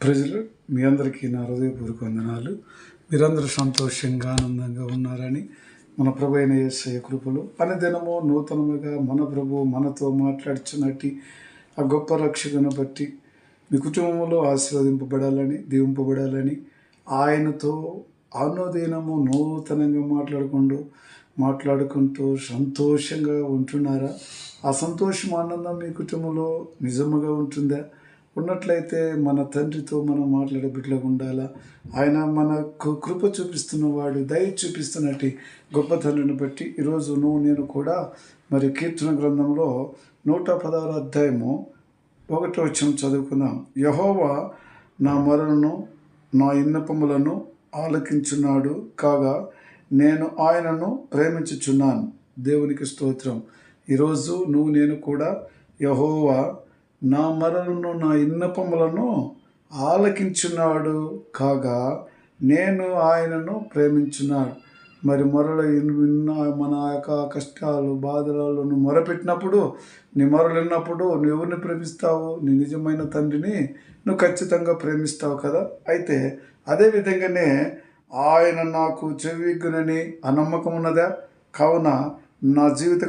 ప్రజలు మీ అందరికీ నా హృదయపూర్వక వందనాలు. మీరందరూ సంతోషంగా ఆనందంగా ఉన్నారని మన ప్రభు అయిన యేసయ్య కృపలు దినము నూతనముగా మన ప్రభు మనతో మాట్లాడుచున్నట్టు ఆ గొప్ప రక్షకును బట్టి మీ కుటుంబంలో ఆశీర్వదింపబడాలని దీవింపబడాలని ఆయనతో అనుదినము నూతనంగా మాట్లాడుకుంటూ మాట్లాడుకుంటూ సంతోషంగా ఉంటున్నారా? ఆ సంతోషం ఆనందం మీ కుటుంబంలో నిజముగా ఉంటుందా? ఉన్నట్లయితే మన తండ్రితో మనం మాట్లాడే బిడ్డలకు ఉండాలా? ఆయన మనకు కృప చూపిస్తున్నవాడు దయ చూపిస్తున్నట్టు గొప్ప తండ్రిని బట్టి ఈరోజు నువ్వు నేను కూడా మరి కీర్తన గ్రంథంలో నూట పదహారు అధ్యాయము ఒకటో వచ్చిన చదువుకుందాం. యహోవా నా మరణను నా ఇన్నపములను ఆలకించున్నాడు కాగా నేను ఆయనను ప్రేమించుచున్నాను. దేవునికి స్తోత్రం. ఈరోజు నువ్వు నేను కూడా యహోవా నా మరలను నా ఇన్నపములను ఆలకించున్నాడు కాగా నేను ఆయనను ప్రేమించున్నాడు మరి మొరలు విన్న మన యొక్క కష్టాలు బాధలను మొరపెట్టినప్పుడు నీ మొరలున్నప్పుడు నువ్వు ఎవరిని ప్రేమిస్తావు? నీ నిజమైన తండ్రిని నువ్వు ఖచ్చితంగా ప్రేమిస్తావు కదా? అయితే అదే విధంగానే ఆయన నాకు చెవిగ్గునని ఆ నమ్మకం ఉన్నదా కావున నా జీవిత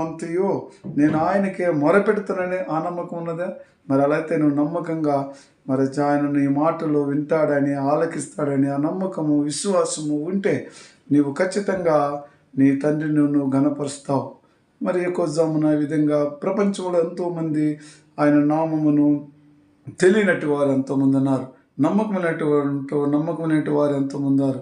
అంతయో నేను ఆయనకే మొరపెడుతానని ఆ నమ్మకం ఉన్నదా? మరి అలా అయితే నువ్వు నమ్మకంగా మరి ఆయన నీ మాటలు వింటాడని ఆలకిస్తాడని ఆ నమ్మకము విశ్వాసము ఉంటే నీవు ఖచ్చితంగా నీ తండ్రిని నువ్వు గణపరుస్తావు మరి ఎక్కువ ఈ విధంగా ప్రపంచంలో ఎంతోమంది ఆయన నామమును తెలియనట్టు వారు ఎంతోమంది ఉన్నారు నమ్మకమైనటువంటి నమ్మకమైనటువంటి వారు ఎంతోమంది ఉన్నారు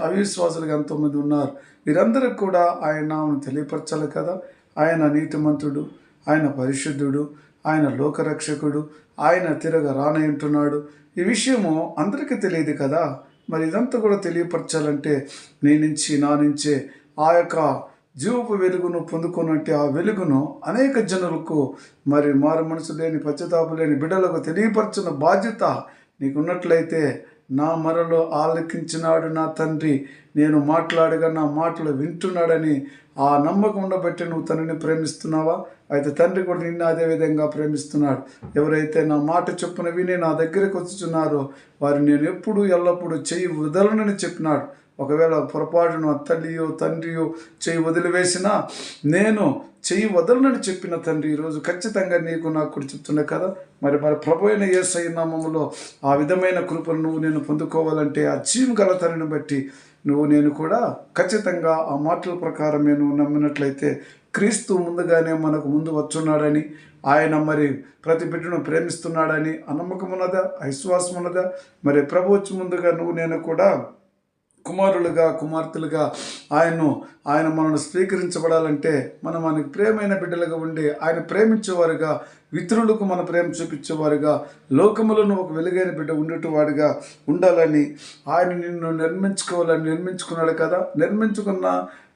అవిశ్వాసులుగా ఎంతోమంది ఉన్నారు. వీరందరూ కూడా ఆయన నామను తెలియపరచాలి కదా. ఆయన నీతిమంతుడు ఆయన పరిశుద్ధుడు ఆయన లోకరక్షకుడు ఆయన తిరగ రానయంటున్నాడు ఈ విషయము అందరికీ తెలియదు కదా. మరి ఇదంతా కూడా తెలియపరచాలంటే నీ నుంచి నా నుంచే ఆ యొక్క జీవపు వెలుగును పొందుకున్నట్టు ఆ వెలుగును అనేక జనులకు మరి మారు మనసు లేని పశ్చాత్తాపం లేని బిడ్డలకు తెలియపరచిన బాధ్యత నీకున్నట్లయితే నా మరలో ఆలకించినాడు నా తండ్రి. నేను మాట్లాడగా నా మాటలు వింటున్నాడని ఆ నమ్మకం ఉండబట్టి నువ్వు తండ్రిని ప్రేమిస్తున్నావా? అయితే తండ్రి కూడా నిన్ను అదే విధంగా ప్రేమిస్తున్నాడు. ఎవరైతే నా మాట చొప్పున విని నా దగ్గరికి వచ్చుచున్నారో వారు నేను ఎప్పుడు ఎల్లప్పుడూ చెయ్యి వదలనని చెప్పినాడు. ఒకవేళ పొరపాటును తల్లియో తండ్రియో చేయి వదిలివేసినా నేను చెయ్యి వదలనని చెప్పిన తండ్రి ఈరోజు ఖచ్చితంగా నీకు నాకు కూడా చెప్తున్నా కదా. మరి మరి ప్రభు అయిన ఏసై నామములో ఆ విధమైన కృపను నువ్వు నేను పొందుకోవాలంటే ఆ చీమ్ గల తనని బట్టి నువ్వు నేను కూడా ఖచ్చితంగా ఆ మాటల ప్రకారం నేను నమ్మినట్లయితే క్రీస్తు ముందుగానే మనకు ముందు వచ్చున్నాడని ఆయన మరి ప్రతి బిడ్డను ప్రేమిస్తున్నాడని ఆ నమ్మకం ఉన్నదా ఆ విశ్వాసం ఉన్నదా మరి ప్రభు వచ్చి ముందుగా నువ్వు నేను కూడా కుమారులుగా కుమార్తెలుగా ఆయన్ను ఆయన మనల్ని స్వీకరించబడాలంటే మనం మనకి ప్రేమైన బిడ్డలుగా ఉండి ఆయన ప్రేమించేవారుగా ఇతరులకు మన ప్రేమ చూపించేవారుగా లోకములను ఒక వెలుగైన బిడ్డ ఉండేటివాడుగా ఉండాలని ఆయన నిన్ను నిర్మించుకోవాలని నిర్మించుకున్నాడు కదా? నిర్మించుకున్న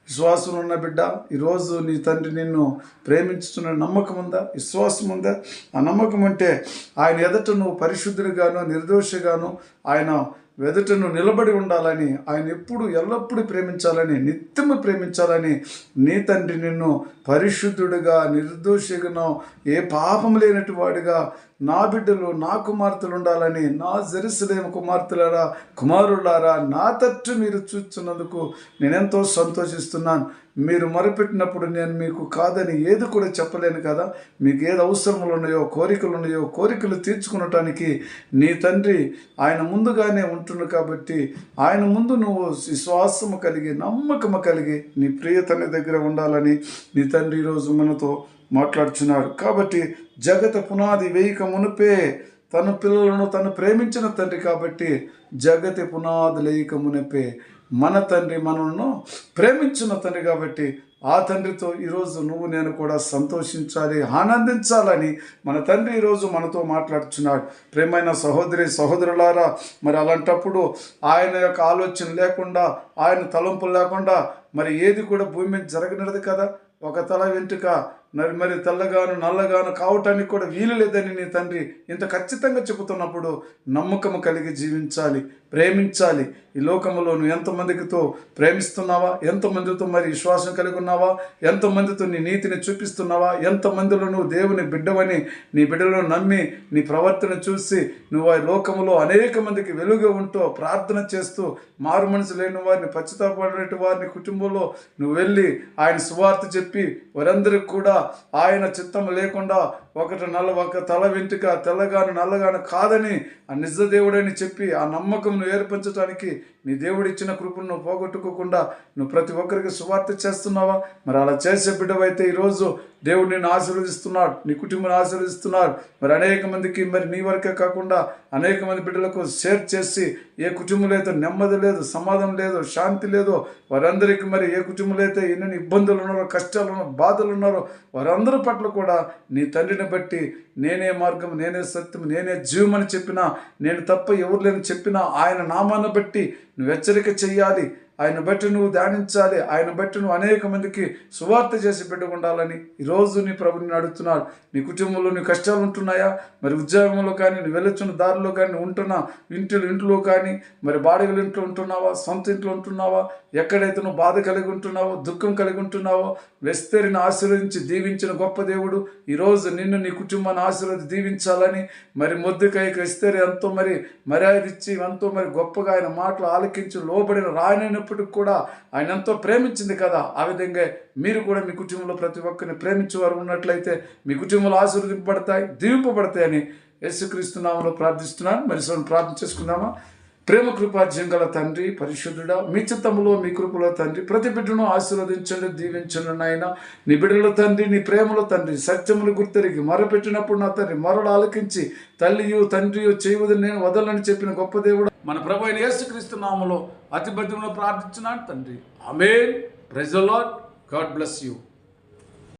విశ్వాసం ఉన్న బిడ్డ ఈరోజు నీ తండ్రి నిన్ను ప్రేమించుతున్న నమ్మకం ఉందా? విశ్వాసం ఉందా? ఆ నమ్మకం ఉంటే ఆయన ఎదుట నువ్వు పరిశుద్ధుడిగాను నిర్దోషిగాను ఆయన వెదటను నిలబడి ఉండాలని ఆయన ఎప్పుడు ఎల్లప్పుడూ ప్రేమించాలని నిత్యము ప్రేమించాలని నీ తండ్రి నిన్ను పరిశుద్ధుడిగా నిర్దోషిగాను ఏ పాపం లేనటి వాడిగా నా బిడ్డలు నా కుమార్తెలు ఉండాలని నా జెరూసలేం కుమార్తెలారా కుమారులారా నా తట్టు మీరు చూస్తున్నందుకు నేనెంతో సంతోషిస్తున్నాను. మీరు మొరపెట్టినప్పుడు నేను మీకు కాదని ఏది కూడా చెప్పలేను కదా? మీకు ఏది అవసరములు ఉన్నాయో కోరికలు ఉన్నాయో కోరికలు తీర్చుకునటానికి నీ తండ్రి ఆయన ముందుగానే ఉంటున్నాడు కాబట్టి ఆయన ముందు నువ్వు విశ్వాసము కలిగి నమ్మకము కలిగి నీ ప్రియతని దగ్గర ఉండాలని నీ తండ్రి ఈరోజు మనతో మాట్లాడుచున్నాడు. కాబట్టి జగత పునాది వేయక మునిపే తన పిల్లలను తను ప్రేమించిన తండ్రి కాబట్టి జగతి పునాది లేయక మునిపే మన తండ్రి మనల్ను ప్రేమించిన తండ్రి కాబట్టి ఆ తండ్రితో ఈరోజు నువ్వు నేను కూడా సంతోషించాలి ఆనందించాలని మన తండ్రి ఈరోజు మనతో మాట్లాడుచున్నాడు. ప్రేమైన సహోదరి సహోదరులారా మరి అలాంటప్పుడు ఆయన యొక్క ఆలోచన లేకుండా ఆయన తలంపులు లేకుండా మరి ఏది కూడా భూమి మీద జరగనిది కదా? ఒక తల వెంట్రుక మరి మరి తెల్లగాను నల్లగాను కావటానికి కూడా వీలు లేదని నీ తండ్రి ఇంత ఖచ్చితంగా చెబుతున్నప్పుడు నమ్మకము కలిగి జీవించాలి. ప్రేమించాలి. ఈ లోకంలో నువ్వు ఎంతమందితో ప్రేమిస్తున్నావా? ఎంతమందితో మరి విశ్వాసం కలిగి ఉన్నావా ఎంతమందితో నీ నీతిని చూపిస్తున్నావా? ఎంతమందిలో నువ్వు దేవుని బిడ్డవని నీ బిడ్డలో నమ్మి నీ ప్రవర్తన చూసి నువ్వు ఆ లోకంలో అనేక మందికి వెలుగు ఉంటూ ప్రార్థన చేస్తూ మారు మనసు లేని వారిని పశ్చితాపడినట్టు వారిని కుటుంబంలో నువ్వు వెళ్ళి ఆయన సువార్త చెప్పి వారందరికి కూడా ఆయన చిత్తం లేకుండా ఒకటి నల్ల ఒక తల వెంట్రుక తెల్లగాను నల్లగాను కాదని ఆ నిజ దేవుడని చెప్పి ఆ నమ్మకం నమ్మకంను ఏర్పరచడానికి నీ దేవుడు ఇచ్చిన కృపను నువ్వు పోగొట్టుకోకుండా నువ్వు ప్రతి ఒక్కరికి సువార్త చేస్తున్నావా? మరి అలా చేసే బిడ్డవైతే ఈరోజు దేవుడు నిన్ను ఆశీర్వదిస్తున్నాడు నీ కుటుంబాన్ని ఆశీర్వదిస్తున్నారు మరి అనేక మందికి మరి నీ వరకే కాకుండా అనేక మంది బిడ్డలకు షేర్ చేసి ఏ కుటుంబంలో అయితే నెమ్మది లేదు సమాధానం లేదు శాంతి లేదు వారందరికీ మరి ఏ కుటుంబంలో అయితే ఎన్నెన్ని ఇబ్బందులు ఉన్నారో కష్టాలు ఉన్నారో బాధలు ఉన్నారో వారందరి పట్ల కూడా నీ తండ్రిని బట్టి నేనే మార్గం నేనే సత్యం నేనే జీవం అని చెప్పినా నేను తప్ప ఎవరు లేని చెప్పినా ఆయన నామాన్ని బట్టి నువ్వు హెచ్చరిక చెయ్యాలి. ఆయన బట్టి నువ్వు ధ్యానించాలి. ఆయన బట్టి నువ్వు అనేక మందికి సువార్త చేసి పెట్టుకుండాలని ఈరోజు నీ ప్రభుని అడుగుతున్నాడు. నీ కుటుంబంలో నీ కష్టాలు ఉంటున్నాయా? మరి ఉద్యోగంలో కానీ నువ్వు వెళ్ళొచ్చిన దారిలో కానీ నువ్వు ఉంటున్నా? ఇంటిలో ఇంట్లో కానీ మరి బాడగల ఇంట్లో ఉంటున్నావా? సొంత ఇంట్లో ఉంటున్నావా? ఎక్కడైతే నువ్వు బాధ కలిగి ఉంటున్నావో దుఃఖం కలిగి ఉంటున్నావో వెస్తరిని ఆశీర్వదించి దీవించిన గొప్ప దేవుడు ఈరోజు నిన్ను నీ కుటుంబాన్ని ఆశీర్వది దీవించాలని మరి మొద్దుకై క్రిస్తరి ఎంతో మరి మర్యాద ఇచ్చి ఎంతో మరి గొప్పగా ఆయన మాటలు ఆలకించి లోబడిన రాయనైనప్పటికి కూడా ఆయన ఎంతో ప్రేమించింది కదా. ఆ విధంగా మీరు కూడా మీ కుటుంబంలో ప్రతి ఒక్కరిని ప్రేమించేవారు ఉన్నట్లయితే మీ కుటుంబంలో ఆశీర్వదింపబడతాయి దీవింపబడతాయని యేసుక్రీస్తు నామంలో ప్రార్థిస్తున్నాను. మరి సోని ప్రార్థన చేసుకుందామా? ప్రేమ కృపాజ్యం గల తండ్రి పరిశుద్ధుడా మీ చిత్తములో మీ కృపలో తండ్రి ప్రతి బిడ్డను ఆశీర్వదించండి దీవించండి నాయన. నీ బిడ్డల తండ్రి నీ ప్రేమలో తండ్రి సత్యములు గుర్తెరిగి మొరపెట్టినప్పుడు నా తండ్రి మరలు ఆలకించి తల్లియు తండ్రియు చేయవదని నేను వదలని చెప్పిన గొప్ప దేవుడ మన ప్రభు అయిన యేసుక్రీస్తు నామలో అతి బద్యంలో ప్రార్థించినాడు తండ్రి. Amen praise the Lord God bless you.